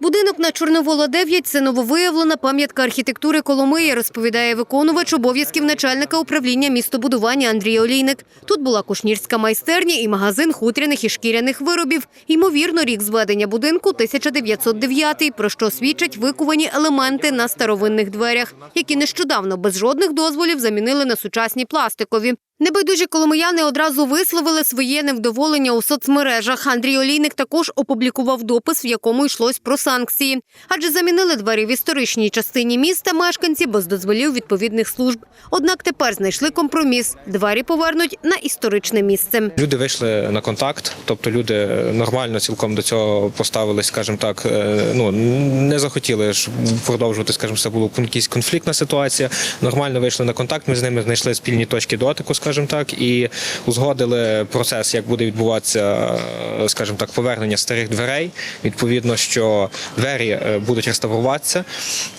Будинок на Чорновола 9 – це нововиявлена пам'ятка архітектури Коломиї, розповідає виконувач обов'язків начальника управління містобудування Андрій Олійник. Тут була кушнірська майстерня і магазин хутряних і шкіряних виробів. Ймовірно, рік зведення будинку – 1909, про що свідчать викувані елементи на старовинних дверях, які нещодавно без жодних дозволів замінили на сучасні пластикові. Небайдужі коломияни одразу висловили своє невдоволення у соцмережах. Андрій Олійник також опублікував допис, в якому йшлось про санкції. Адже замінили двері в історичній частині міста мешканці без дозволів відповідних служб. Однак тепер знайшли компроміс. Двері повернуть на історичне місце. Люди вийшли на контакт, тобто люди нормально цілком до цього поставились, скажімо так, е, ну не захотіли ж продовжувати, скажімо, це була якась конфліктна ситуація. Нормально вийшли на контакт. Ми з ними знайшли спільні точки дотику, скажімо так, і узгодили процес, як буде відбуватися, е, скажімо так, повернення старих дверей. Відповідно, що двері е, будуть реставруватися.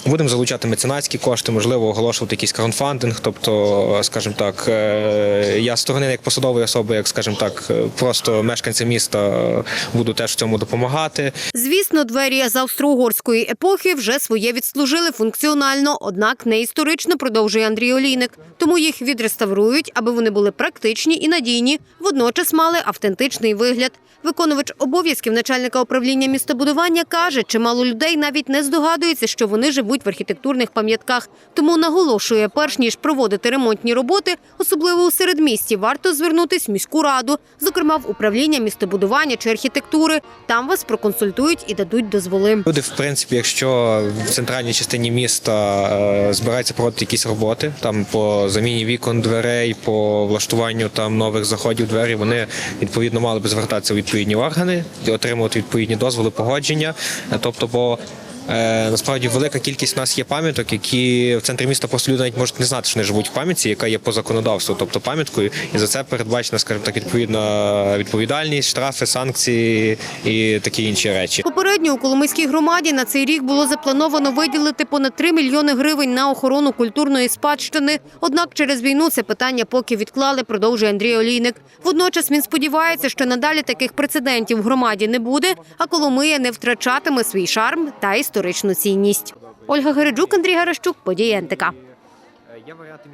Будемо залучати меценатські кошти, можливо, оголошувати якийсь краудфандинг. Тобто, скажімо так, е, я з сторони як посадової особи, як скажімо так, е, просто мешканці міста е, буду теж в цьому допомагати. Звісно, двері з австро-угорської епохи вже своє відслужили функціонально, однак не історично, продовжує Андрій Олійник. Тому їх відреставрують, аби вони були практичні і надійні, водночас мали автентичний вигляд. Виконувач обов'язків начальника управління містобудування каже, чимало людей навіть не здогадується, що вони живуть в архітектурних пам'ятках. Тому наголошує, перш ніж проводити ремонтні роботи, особливо у середмісті, варто звернутись в міську раду, зокрема в управління містобудування чи архітектури. Там вас проконсультують і дадуть дозволи. Люди, в принципі, якщо в центральній частині міста е, збираються проводити якісь роботи, там по заміні вікон, дверей, по влаштуванню там нових заходів двері, вони відповідно мали би звертатися у відповідні органи і отримувати відповідні дозволи, погодження. Тобто, бо насправді велика кількість у нас є пам'яток, які в центрі міста просто люди навіть можуть не знати, що вони живуть в пам'ятці, яка є по законодавству, тобто пам'яткою, і за це передбачена, скажімо так, відповідна відповідальність, штрафи, санкції і такі інші речі. Попередньо у Коломийській громаді на цей рік було заплановано виділити понад 3 мільйони гривень на охорону культурної спадщини. Однак через війну це питання поки відклали, продовжує Андрій Олійник. Водночас він сподівається, що надалі таких прецедентів в громаді не буде, а Коломия не втрачатиме свій шарм та історичну цінність. Ольга Гереджук, Андрій Гаращук, події НТК.